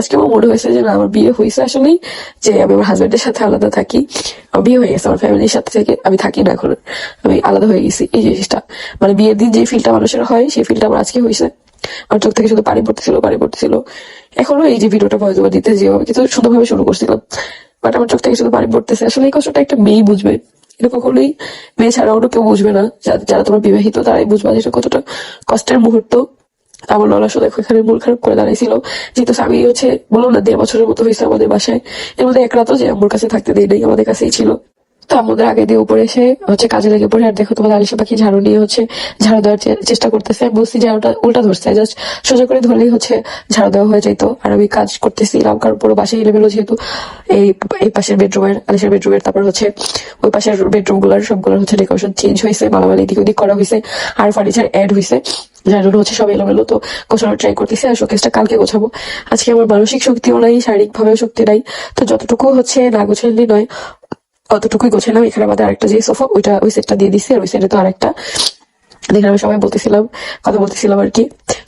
আজকে আমার মনে হয়েছে যে আমার বিয়ে হয়েছে আসলেই যে আমি আমার হাজবেন্ডের সাথে আলাদা থাকি। আমার বিয়ে হয়ে গেছে, আমার ফ্যামিলির সাথে থেকে আমি থাকি না এখন। আমি আলাদা হয়ে গেছি, এই জিনিসটা। মানে বিয়ের দিন যে ফিলটা মানুষের হয়, সেই ফিলটা আমার আজকে হয়েছে। আমার চোখ থেকে শুধু পানি পড়তেছিল পানি পড়তেছিল। এখনও এই যে ভিডিওটা ভয়েস ওভার দিতে যে কিন্তু সুন্দরভাবে শুরু করছিলাম। বাট আমার চোখ থেকে শুধু পানি পড়তেছে। আসলে এই কষ্টটা একটা মেয়ে বুঝবে। এটা কখনোই মেয়ে ছাড়া অন্য কেউ বুঝবে না। যারা তোমার বিবাহিত, তারাই বুঝবে যে এটা কতটা কষ্টের মুহূর্ত। আমার নানা শুধু এখানে মূল খারাপ করে দাঁড়াইছিল। যেহেতু স্বামী হচ্ছে বললাম না, দেড় বছরের মতো হয়েছে আমাদের বাসায়। এর মধ্যে এক রাতও যে আম্মুর কাছে থাকতে দেয় নাই আমাদের কাছেই ছিল। তো আমাদের আগে দিয়ে উপরে এসে হচ্ছে কাজে লেগে পড়ে। আর দেখো তোমাদের আলিশা পাখি ঝাড়ু নিয়ে হচ্ছে ঝাড়ু দেওয়ার চেষ্টা করতেছে। বলছি ঝাড়ুটা উল্টা ধরছে। জাস্ট সোজা করে ধরলেই হচ্ছে ঝাড়ু দেওয়া হয়ে যেত আর আমি কাজ করতেছিলাম কারণ পুরো বাসায় এলেমেলো যেহেতু এই এই পাশের বেডরুমের আলিশার বেডরুমের তারপর হচ্ছে ওই পাশের বেডরুমগুলার সবগুলোর হচ্ছে ডেকোরেশন চেঞ্জ হয়েছে, মালামালি এদিক ওদিক করা হয়েছে, আর ফার্নিচার অ্যাড হয়েছে। যার জন্য হচ্ছে সব এলোমেলো। তো গোছানোর ট্রাই করতেছি আর শোকেসটা কালকে গোছাবো। আজকে আমার মানসিক শক্তিও নাই শারীরিক ভাবেও শক্তি নাই। তো যতটুকু হচ্ছে না গোছালি নয় অতটুকুই গোছালাম এখানে আমাদের আরেকটা যে সোফা, ওইটা ওই সেটটা দিয়ে দিছি, আর ওই সাইডে তো আরেকটা। দেখলাম আমি সবাই বলতেছিলাম, কথা বলতেছিলাম আর কি।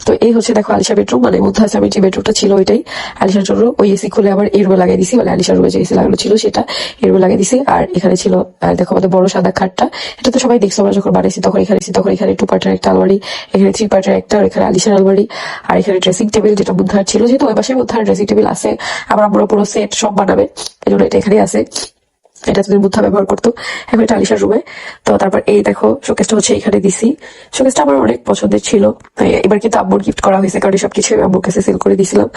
তো এই হচ্ছে দেখো আলিশা বেডরুম মানে মধ্যে আছে আমি যে বেডরুমটা ছিল ওইটাই। আলিশার জন্য ওই এসি খুলে আবার এই রুমে লাগিয়ে দিছি মানে আলিশার রুমে যে এসি লাগানো ছিল সেটা এই রুমে লাগিয়ে দিছি। আর এখানে ছিল দেখো আমাদের বড় সাদা খাটটা। এটা তো সবাই দেখছ, আমরা যখন বানাইছি তখন এখানে তখন এখানে টু পার্টের একটা আলমারি, এখানে থ্রি পার্টের একটা, আর এখানে আলিশার আলমারি, আর এখানে ড্রেসিং টেবিল যেটা বুদ্ধার ছিল, যেহেতু ওই পাশে বুদ্ধার ড্রেসিং টেবিল আছে, আবার আমরা পুরো সেট সব বানাবে এই জন্য এটা এখানে আছে। এটা তুমি বুদ্ধা ব্যবহার করতো। এখন এটা আলিশার রুমে। তো তারপর এই দেখো শোকেসটা হচ্ছে এখানে দিছি। শোকেসটা আমার অনেক পছন্দের ছিল। এবার কিন্তু আব্বুর গিফট করা হয়েছে, কারণ সবকিছু আমি আব্বুর কাছে সেল করে দিয়েছিলাম।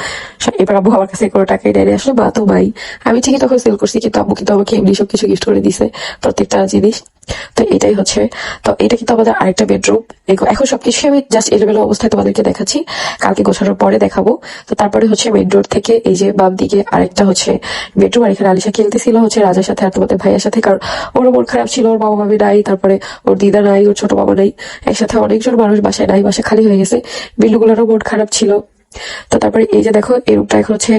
এবার আব্বু আমার কাছে কোনো টাকাই দেয়নি। আসলে মা তো ভাই। আমি ঠিকই তখন সেল করছি, কিন্তু আব্বু কিন্তু আমাকে এমনি সব কিছু গিফট করে দিছে প্রত্যেকটা জিনিস। তো এটাই হচ্ছে। তো এটা কিন্তু আমাদের আরেকটা বেডরুম এখন সবকিছু আমি জাস্ট এলোমেলো অবস্থায় তোমাদেরকে দেখাচ্ছি। কালকে গোছানোর পরে দেখাবো। তো তারপরে হচ্ছে মেইন রোড থেকে এই যে বাম দিকে আরেকটা হচ্ছে বেডরুম আর এখানে আলিশা খেলতেছিল হচ্ছে রাজার সাথে আর তোমাদের ভাইয়ের সাথে। কারণ ওরও মন খারাপ ছিল, ওর বাবা মামি নাই, তারপরে ওর দিদা নাই, ওর ছোট বাবা নাই। একসাথে অনেকজন মানুষ বাসায় নাই, বাসা খালি হয়ে গেছে। বিল্লুগুলোরও মন খারাপ ছিল। তো তারপরে এই যে দেখো, এই রূপটা এখন হচ্ছে